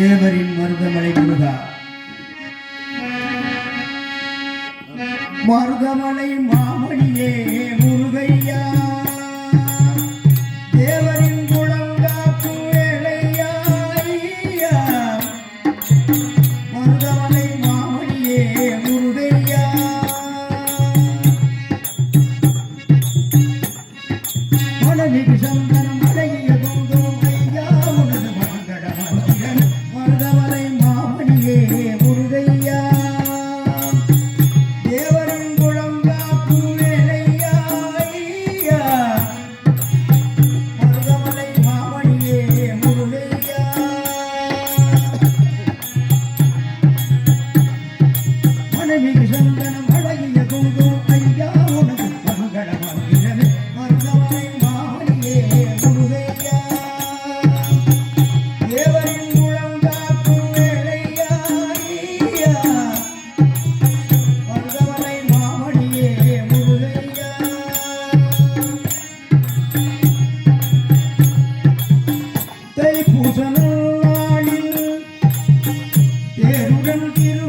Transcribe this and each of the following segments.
தேவரின் மருதமலை முருகா மருதமலை மாமணியே முருகையா. தேவரின் குளங்காக்கும் வேலையாய்யா. மருதமலை மாமணியே முருகையா. சந்தன gentil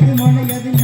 ಮನೆಗದಿ